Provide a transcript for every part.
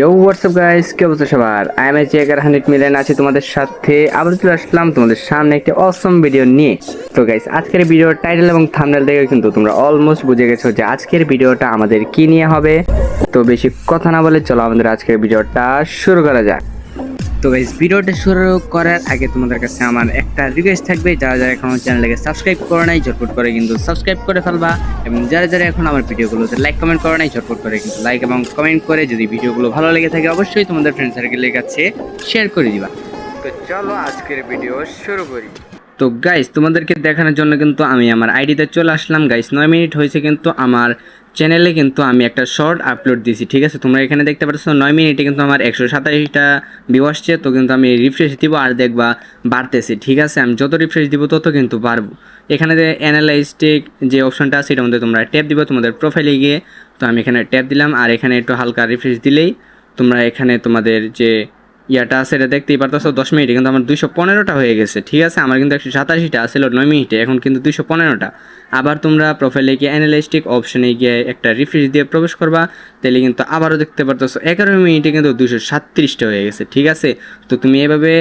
ইয়ো WhatsApp guys কি অবস্থা সবার? I am checker hundred million আছে তোমাদের সাথে। আবার চলে আসলাম তোমাদের সামনে একটি অসম ভিডিও নিয়ে। তো গাইস আজকের ভিডিওর টাইটেল এবং থামনেল দেখে কিন্তু তোমরা অলমোস্ট বুঝে গেছো যে আজকের ভিডিওটা আমাদের কি নিয়ে হবে। তো বেশি কথা না বলে চলো আমাদের আজকের ভিডিওটা শুরু করা যাক। তো গাইজ ভিডিওটা শুরু করার আগে তোমাদের কাছে আমার একটা রিকোয়েস্ট থাকবে। যারা যারা এখনও চ্যানেলটাকে সাবস্ক্রাইব করে নাই, ঝটপট করে কিন্তু সাবস্ক্রাইব করে ফেলবা। এবং যারা যারা এখন আমার ভিডিওগুলোতে লাইক কমেন্ট করে নাই, ঝটপট করে কিন্তু লাইক এবং কমেন্ট করে যদি ভিডিওগুলো ভালো লেগে থাকে, অবশ্যই তোমাদের ফ্রেন্ড সার্কেলের কাছে শেয়ার করে দিবা। তো চলো আজকের ভিডিও শুরু করি। তো গাইস তোমাদেরকে দেখানোর জন্য কিন্তু আমি আমার আইডিতে চলে আসলাম। গাইস নয় মিনিট হয়েছে কিন্তু আমার চ্যানেলে কিন্তু আমি একটা শর্ট আপলোড দিয়েছি, ঠিক আছে? তোমরা এখানে দেখতে পাচ্ছ, নয় মিনিটে কিন্তু আমার একশো সাতাশিটা ভিউ আসছে তো কিন্তু আমি রিফ্রেশ দিব আর দেখবা বাড়তেছে, ঠিক আছে? আমি যত রিফ্রেশ দিব তত কিন্তু বাড়বো। এখানে যে অ্যানালাইস্টিক যে অপশনটা আছে, এটার মধ্যে তোমরা ট্যাপ দিবে তোমাদের প্রোফাইলে গিয়ে। তো আমি এখানে ট্যাপ দিলাম আর এখানে একটু হালকা রিফ্রেশ দিলেই তোমরা এখানে তোমাদের যে ইয়াটা আছে, এটা দেখতেই পারতেছো, দশ মিনিটে, কিন্তু আমার দুইশো পনেরোটা হয়ে গেছে, ঠিক আছে? আমার কিন্তু একশো সাতাশিটা আসছিল নয় মিনিটে, এখন কিন্তু দুইশো পনেরোটা। আবার তোমরা প্রোফাইলে গিয়ে অ্যানালিস্টিক অপশনে গিয়ে একটা রিফ্রেশ দিয়ে প্রবেশ করবা তাহলে কিন্তু আবারও দেখতে পারতেছো, এগারো মিনিটে কিন্তু দুশো সাতত্রিশটা হয়ে গেছে, ঠিক আছে? তো তুমি এভাবে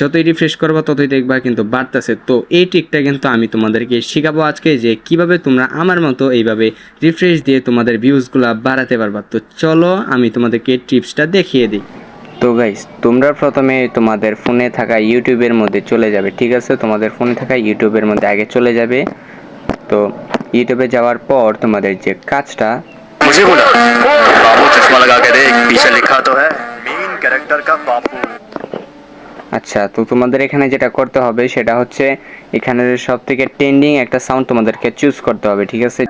যতই রিফ্রেশ করবা, ততই দেখবা কিন্তু বাড়তেছে। তো এই ট্রিকটা কিন্তু আমি তোমাদেরকে শেখাবো আজকে যে কীভাবে তোমরা আমার মতো এইভাবে রিফ্রেশ দিয়ে তোমাদের ভিউজগুলো বাড়াতে পারবা। তো চলো, আমি তোমাদেরকে টিপসটা দেখিয়ে দিই। তো গাইস তোমরা প্রথমে তোমাদের ফোনে থাকা ইউটিউবের মধ্যে চলে যাবে ঠিক আছে? তোমাদের ফোনে থাকা ইউটিউবের মধ্যে আগে চলে যাবে। তো ইউটিউবে যাওয়ার পর তোমাদের যে কাজটা আচ্ছা তো তোমাদের এখানে যেটা করতে হবে সেটা হচ্ছে এখানে সব থেকে ট্রেন্ডিং একটা সাউন্ড তোমাদেরকে চুজ করতে হবে ঠিক আছে?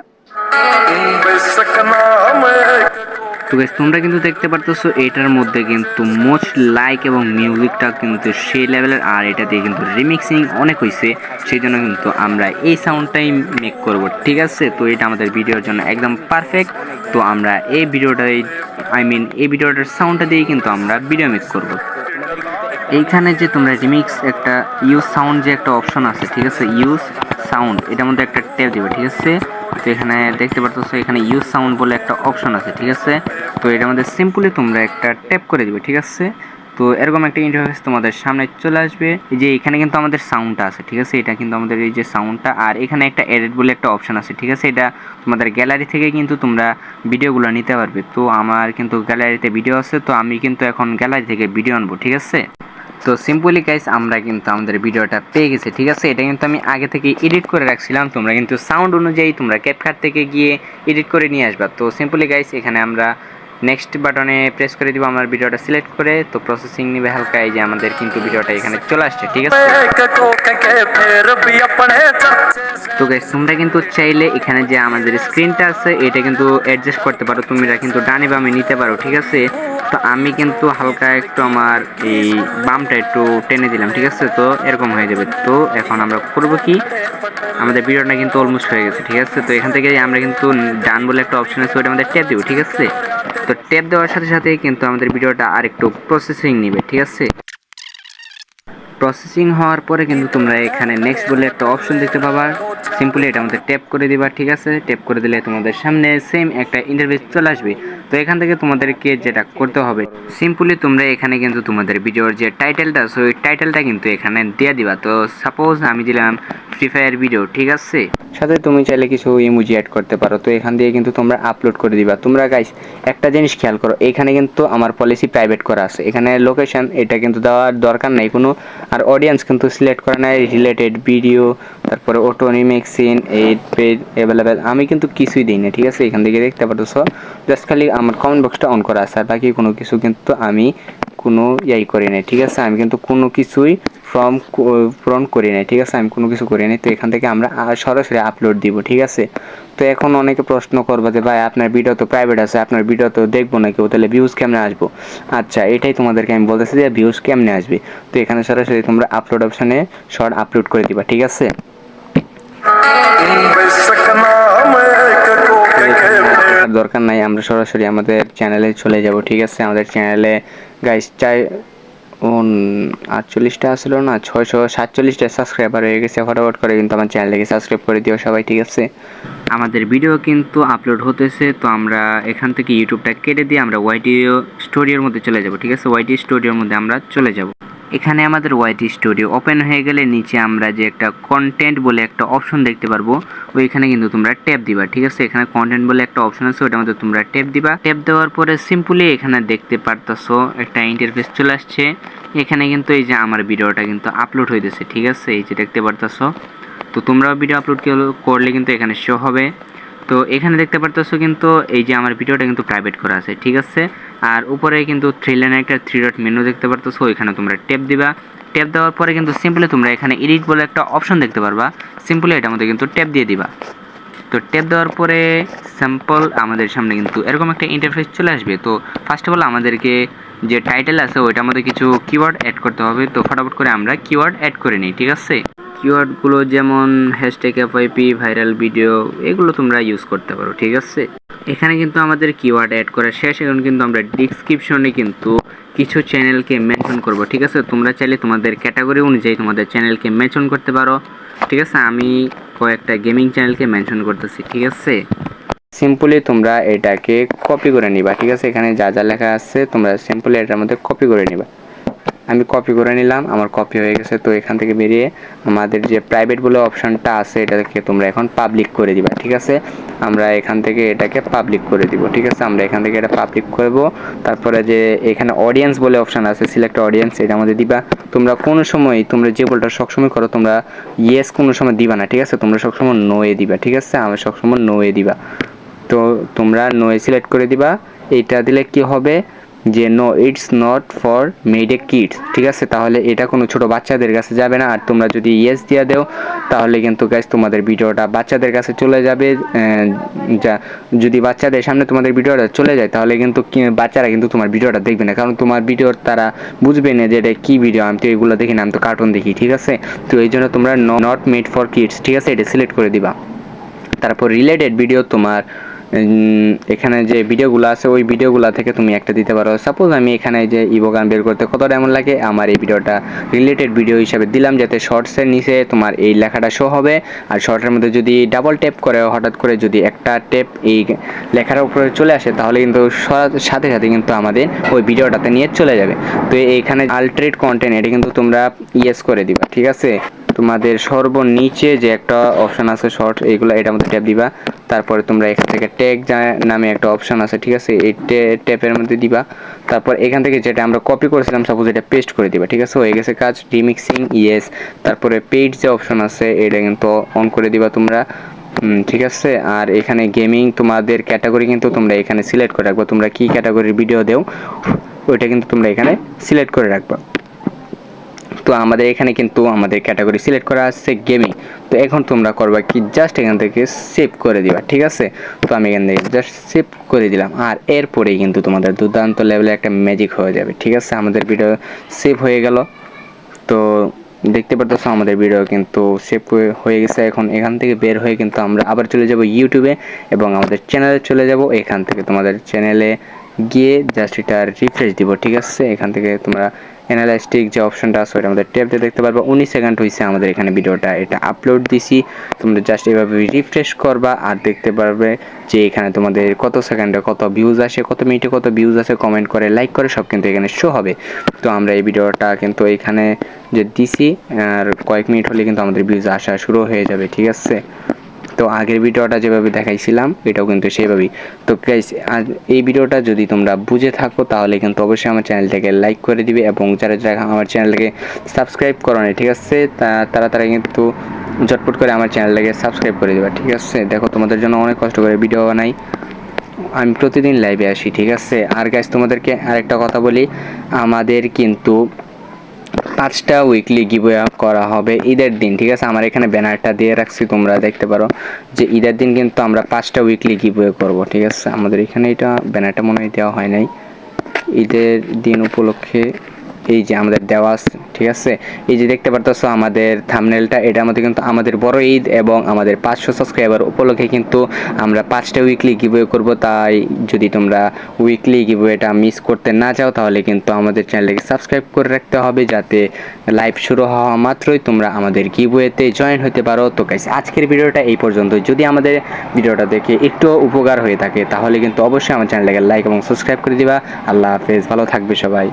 তো guys, তোমরা কিন্তু দেখতে পারতেছো এটার মধ্যে কিন্তু মোস্ট লাইক এবং মিউজিকটা কিন্তু সেই লেভেলের আর এটা দিয়ে কিন্তু রিমিক্সিং অনেক হয়েছে সেই জন্য কিন্তু আমরা এই সাউন্ডটাই মেক করব ঠিক আছে? তো এটা আমাদের ভিডিওর জন্য একদম পারফেক্ট তো আমরা এই ভিডিওটাই আই মিন এই ভিডিওটার সাউন্ডটা দিয়েই কিন্তু আমরা ভিডিও মেক করব। এইখানে যে তোমরা রিমিক্স একটা ইউজ সাউন্ড যে একটা অপশন আছে ঠিক আছে? ইউজ সাউন্ড এটার মধ্যে একটা ট্যাপ দিবে ঠিক আছে? তো এখানে দেখতে পারতেছো, এখানে ইউজ সাউন্ড বলে একটা অপশন আছে, ঠিক আছে? তো এটার মধ্যে সিম্পলি তোমরা একটা ট্যাপ করে দিবে, ঠিক আছে? তো এরকম একটা ইন্টারফেস তোমাদের সামনে চলে আসবে। যে এখানে কিন্তু আমাদের সাউন্ডটা আছে, ঠিক আছে? এটা কিন্তু আমাদের এই যে সাউন্ডটা আর এখানে একটা এডিট বলে একটা অপশন আছে, ঠিক আছে? এটা তোমাদের গ্যালারি থেকে কিন্তু তোমরা ভিডিওগুলো নিতে পারবে। তো আমার কিন্তু গ্যালারিতে ভিডিও আছে, তো আমি কিন্তু এখন গ্যালারি থেকে ভিডিও আনব, ঠিক আছে? তো সিম্পলি গাইস আমরা কিন্তু আমাদের ভিডিওটা পেয়ে গেছি, ঠিক আছে? এটা কিন্তু আমি আগে থেকে এডিট করে রাখছিলাম, তোমরা কিন্তু সাউন্ড অনুযায়ী তোমরা ক্যাপকাট থেকে গিয়ে এডিট করে নিয়ে আসবা। তো সিম্পলি গাইস এখানে আমরা নেক্সট বাটনে প্রেস করে দিব আমার ভিডিওটা সিলেক্ট করে। তো প্রসেসিং নিবে হালকা, এই যে আমাদের কিন্তু ভিডিওটা এখানে চলে আসছে, ঠিক আছে? তো গাইস তোমরা কিন্তু চাইলে এখানে যে আমাদের স্ক্রিনটা আছে, এটা কিন্তু অ্যাডজাস্ট করতে পারো। তুমিরা কিন্তু ডানে বামে নিতে পারো, ঠিক আছে? তো আমি কিন্তু হালকা একটু আমার এই বামটা একটু টেনে দিলাম, ঠিক আছে? তো এরকম হয়ে যাবে। তো এখন আমরা করব কি? আমাদের ভিডিওটা কিন্তু অলমোস্ট হয়ে গেছে, ঠিক আছে? তো এখান থেকে আমরা কিন্তু ডান বলে একটা অপশন আছে, ওটা আমাদের ট্যাপ দেবো, ঠিক আছে? তো ট্যাপ দেওয়ার সাথে সাথে কিন্তু আমাদের ভিডিওটা আর একটু প্রসেসিং নেবে, ঠিক আছে? প্রসেসিং হওয়ার পরে কিন্তু তোমরা এখানে নেক্সট বলে একটা অপশন দেখতে পাবা। সিম্পলি এটা আমাদের ট্যাপ করে দিবা, ঠিক আছে? ট্যাপ করে দিলে তোমাদের সামনে সেম একটা ইন্টারভিউ চলে আসবে। তো এখান থেকে তোমাদেরকে যেটা করতে হবে সিম্পলি তোমরা এখানে কিন্তু তোমাদের ভিডিওর যে টাইটেলটা আছে ওই টাইটেলটা কিন্তু এখানে দিয়ে দিবা। তো সাপোজ আমি দিলাম ফ্রি ফায়ার ভিডিও ঠিক আছে? সাথে তুমি চাইলে কিছু ইমোজি অ্যাড করতে পারো। তো এখান দিয়ে কিন্তু তোমরা আপলোড করে দিবা। তোমরা গাইস একটা জিনিস খেয়াল করো, এখানে কিন্তু আমার পলিসি প্রাইভেট করা আছে। এখানে লোকেশন এটা কিন্তু দেওয়ার দরকার নাই কোনো, আর অডিয়েন্স কিন্তু সিলেক্ট করা নাই রিলেটেড ভিডিও তারপরে অটো রিমেক্সিন এইট পেড অ্যাভেলেবেল আমি কিন্তু কিছুই দিই না ঠিক আছে? এখান থেকে দেখতে পাচ্ছ জাস্ট খালি আমার কমেন্ট বক্সটা অন করা আছে, আর বাকি কোনো কিছু কিন্তু আমি কোনো ইয়াই করি নাই, ঠিক আছে? আমি কিন্তু কোনো কিছুই ফর্ম পূরণ করি নাই, ঠিক আছে? আমি কোনো কিছু করি নাই, তো এখান থেকে আমরা সরাসরি আপলোড দিব, ঠিক আছে? তো এখন অনেকে প্রশ্ন করব যে, ভাই, আপনার ভিডিও তো প্রাইভেট আছে, আপনার ভিডিও তো দেখব না কেউ তাহলে ভিউজ কেমনে আসব? আচ্ছা এটাই তোমাদেরকে আমি বলতেছি যে ভিউজ কেমনে আসবে? তো এখানে সরাসরি তোমরা আপলোড অপশানে শর্ট আপলোড করে দিবা, ঠিক আছে? দরকার নাই আমরা সরাসরি আমাদের চ্যানেলে চলে যাব ঠিক আছে? আমাদের চ্যানেলে গাইস চাই আটচল্লিশটা আসলো না ছয়শো সাতচল্লিশটা সাবস্ক্রাইবার হয়ে গেছে ফটাফট করে কিন্তু আমার চ্যানেলটাকে সাবস্ক্রাইব করে দিও সবাই ঠিক আছে? আমাদের ভিডিও কিন্তু আপলোড হতেছে তো আমরা এখান থেকে ইউটিউবটা কেটে দিয়ে আমরা ওয়াইটি স্টুডিওর মধ্যে চলে যাব ঠিক আছে? ওয়াইটি স্টুডিওর মধ্যে আমরা চলে যাব। এখানে আমাদের ওয়াইটি স্টুডিও ওপেন হয়ে গেলে নিচে আমরা যে একটা কন্টেন্ট বলে একটা অপশন দেখতে পারব, ওইখানে কিন্তু তোমরা ট্যাপ দিবা, ঠিক আছে? এখানে কন্টেন্ট বলে একটা অপশন আছে ওটার মধ্যে তোমরা ট্যাপ দিবা। ট্যাপ দেওয়ার পরে সিম্পলি এখানে দেখতে পারতাছো একটা ইন্টারফেস চলে আসছে। এখানে কিন্তু এই যে আমার ভিডিওটা কিন্তু আপলোড হইতেছে, ঠিক আছে? এই যে দেখতে পারতাছো। তো তোমরাও ভিডিও আপলোড করলে কিন্তু এখানে শো হবে। তো এখানে দেখতে পারতেছো কিন্তু এই যে আমার ভিডিওটা কিন্তু প্রাইভেট করা আছে, ঠিক আছে? আর উপরে কিন্তু থ্রি লাইনের একটা থ্রি ডট মেনু দেখতে পারতেছো, ওইখানে তোমরা ট্যাপ দিবা। ট্যাপ দেওয়ার পরে কিন্তু সিম্পলি তোমরা এখানে এডিট বলে একটা অপশন দেখতে পারবা। সিম্পলি এটার মধ্যে কিন্তু ট্যাপ দিয়ে দিবা। তো ট্যাপ দেওয়ার পরে স্যাম্পল আমাদের সামনে কিন্তু এরকম একটা ইন্টারফেস চলে আসবে। তো ফার্স্ট অফ অল আমাদেরকে যে টাইটেল আছে, ওইটার মধ্যে কিছু কিওয়ার্ড অ্যাড করতে হবে। তো ফটাফট করে আমরা কিওয়ার্ড অ্যাড করে নিই, ঠিক আছে? কিওয়ার্ডগুলো যেমন হ্যাশট্যাগ এফআইপি ভাইরাল ভিডিও এগুলো তোমরা ইউজ করতে পারো, ঠিক আছে? এখানে কিন্তু আমাদের কিওয়ার্ড অ্যাড করা শেষ, এখন কিন্তু আমরা ডিসক্রিপশনে কিন্তু কিছু চ্যানেলকে মেনশন করব, ঠিক আছে? তোমরা চাইলে তোমাদের ক্যাটাগরি অনুযায়ী তোমাদের চ্যানেলকে মেনশন করতে পারো, ঠিক আছে? আমি কয়েকটা গেমিং চ্যানেলকে মেনশন করতেছি, ঠিক আছে? সিম্পলি তোমরা এটাকে কপি করে নিবা, ঠিক আছে? এখানে যা যা লেখা আছে, তোমরা সিম্পলি এটার মধ্যে কপি করে নিবা। আমি কপি করে নিলাম, আমার কপি হয়ে গেছে। তো এখান থেকে বেরিয়ে আমাদের যে প্রাইভেট বলে অপশনটা আছে, এটাকে তোমরা এখন পাবলিক করে দিবা, ঠিক আছে? আমরা এখান থেকে এটাকে পাবলিক করে দিব, ঠিক আছে? আমরা এখান থেকে এটা পাবলিক করব। তারপরে যে এখানে অডিয়েন্স বলে অপশান আছে সিলেক্ট অডিয়েন্স এটা আমাদের দিবা। তোমরা কোনো সময়, তোমরা যে বলটা সবসময় করো, তোমরা ইয়েস কোনো সময় দিবা না, ঠিক আছে? তোমরা সবসময় নোয়ে দিবা, ঠিক আছে? আমরা সবসময় নোয়ে দিবা। তো তোমরা নোয়ে সিলেক্ট করে দিবা। এইটা দিলে কি হবে? যে no it's not for made a kids ঠিক আছে? তাহলে এটা কোনো ছোট বাচ্চাদের কাছে যাবে না। আর তোমরা যদি ইয়েস দিয়ে দেও, তাহলে কিন্তু গাইজ তোমাদের ভিডিওটা বাচ্চাদের কাছে চলে যাবে। যা, যদি বাচ্চাদের সামনে তোমাদের ভিডিওটা চলে যায়, তাহলে কিন্তু বাচ্চারা কিন্তু তোমার ভিডিওটা দেখবে না। কারণ তোমার ভিডিওর তারা বুঝবে না যে, এটা কী ভিডিও আমি তো এগুলো দেখি না, আমি তো কার্টুন দেখি। ঠিক আছে? তো এই জন্য তোমরা নট মেড ফর কিডস ঠিক আছে? এটা সিলেক্ট করে দিবা। তারপর রিলেটেড ভিডিও তোমার এখানে যে ভিডিওগুলো আছে, ওই ভিডিওগুলো থেকে তুমি একটা দিতে পারো। সাপোজ আমি এখানে যে ইভো গান বের করতে কত এমন লাগে, আমার এই ভিডিওটা রিলেটেড ভিডিও হিসাবে দিলাম, যাতে শর্টসের নিচে তোমার এই লেখাটা শো হবে। আর শর্টের মধ্যে যদি ডাবল ট্যাপ করে, হঠাৎ করে যদি একটা ট্যাপ এই লেখার উপরে চলে আসে, তাহলে কিন্তু সাথে সাথে কিন্তু আমাদের ওই ভিডিওটাতে নিয়ে চলে যাবে। তো এইখানে আলট্রেট কন্টেন্ট এটা কিন্তু তোমরা ইয়েস করে দিবা, ঠিক আছে? তোমাদের সর্বনিচে যে একটা অপশন আছে শর্ট এইগুলো এটার মধ্যে ট্যাপ দিবা। তারপরে তোমরা এখান থেকে ট্যাগ নামে একটা অপশন আছে, ঠিক আছে? এই ট্যাপের মধ্যে দিবা। তারপর এখান থেকে যেটা আমরা কপি করেছিলাম সাপোজ এটা পেস্ট করে দিবা, ঠিক আছে? হয়ে গেছে কাজ রিমিক্সিং ইয়েস তারপরে পেইড যে অপশন আছে, এটা কিন্তু অন করে দিবা তোমরা ঠিক আছে? আর এখানে গেমিং তোমাদের ক্যাটাগরি কিন্তু তোমরা এখানে সিলেক্ট করে রাখবা। তোমরা কি ক্যাটাগরির ভিডিও দেও, ওইটা কিন্তু তোমরা এখানে সিলেক্ট করে রাখবা। তো আমাদের এখানে কিন্তু আমাদের ক্যাটাগরি সিলেক্ট করা আছে গেমিং তো এখন তোমরা করবা কি? জাস্ট এখান থেকে সেভ করে দিবা, ঠিক আছে? তো আমি এখান থেকে জাস্ট সেভ করে দিলাম। আর এরপরেই কিন্তু তোমাদের দুর্দান্ত লেভেলে একটা ম্যাজিক হয়ে যাবে, ঠিক আছে? আমাদের ভিডিও সেভ হয়ে গেল। তো দেখতে পারতেছো আমাদের ভিডিও কিন্তু সেভ হয়ে গেছে। এখন এখান থেকে বের হয়ে কিন্তু আমরা আবার চলে যাব ইউটিউবে এবং আমাদের চ্যানেলে চলে যাব। এখান থেকে তোমাদের চ্যানেলে গিয়ে জাস্ট এটা রিফ্রেশ দিব, ঠিক আছে? এখান থেকে তোমরা অ্যানালাইস্টিক যে অপশনটা আছে ওটা আমাদের ট্যাপতে দেখতে পারবে। উনিশ সেকেন্ড হয়েছে আমাদের এখানে ভিডিওটা, এটা আপলোড দিছি। তোমরা জাস্ট এভাবে রিফ্রেশ করবা আর দেখতে পারবে যে এখানে তোমাদের কত সেকেন্ডে কত ভিউজ আসে, কত মিনিটে কত ভিউজ আসে কমেন্ট করে লাইক করে, সব কিন্তু এখানে শো হবে। তো আমরা এই ভিডিওটা কিন্তু এখানে যে দিছি, আর কয়েক মিনিট হলে কিন্তু আমাদের ভিউজ আসা শুরু হয়ে যাবে, ঠিক আছে? তো আগের ভিডিওটা যেভাবে দেখাইছিলাম, এটাও কিন্তু সেভাবেই তো গাইস এই ভিডিওটা যদি তোমরা বুঝে থাকো, তাহলে কিন্তু অবশ্যই আমার চ্যানেলটাকে লাইক করে দিবে এবং যারা যারা আমার চ্যানেলটাকে সাবস্ক্রাইব করো ঠিক আছে? তারা তারা কিন্তু ঝটপট করে আমার চ্যানেলটাকে সাবস্ক্রাইব করে দেবে, ঠিক আছে? দেখো, তোমাদের জন্য অনেক কষ্ট করে ভিডিও বানাই। আমি প্রতিদিন লাইভে আসি, ঠিক আছে? আর গাইস তোমাদেরকে আরেকটা কথা বলি, আমাদের কিন্তু পাঁচটা উইকলি গিভওয়ে করা হবে ঈদের দিন, ঠিক আছে? আমার এখানে ব্যানারটা দিয়ে রাখছি, তোমরা দেখতে পারো যে ঈদের দিন কিন্তু আমরা পাঁচটা উইকলি গিভওয়ে করব, ঠিক আছে? আমাদের এখানে এটা ব্যানারটা মনে হয় দেওয়া হয় নাই। ঈদের দিন উপলক্ষে এই যে আমাদের দেওয়া ঠিক আছে? এই যে দেখতে পারতেছো আমাদের থামনেলটা এটার মধ্যে কিন্তু আমাদের বড় ঈদ এবং আমাদের পাঁচশো সাবস্ক্রাইবার উপলক্ষে কিন্তু আমরা পাঁচটা উইকলি গিভওয়ে করব। তাই যদি তোমরা উইকলি গিভওয়েটা মিস করতে না চাও, তাহলে কিন্তু আমাদের চ্যানেলকে সাবস্ক্রাইব করে রাখতে হবে যাতে লাইভ শুরু হওয়া মাত্রই তোমরা আমাদের গিভওয়েতে জয়েন হতে পারো। তো গাইস আজকের ভিডিওটা এই পর্যন্ত। যদি আমাদের ভিডিওটা দেখে একটু উপকার হয়ে থাকে, তাহলে কিন্তু অবশ্যই আমার চ্যানেলটাকে লাইক এবং সাবস্ক্রাইব করে দিবা। আল্লাহ হাফেজ, ভালো থাকবে সবাই।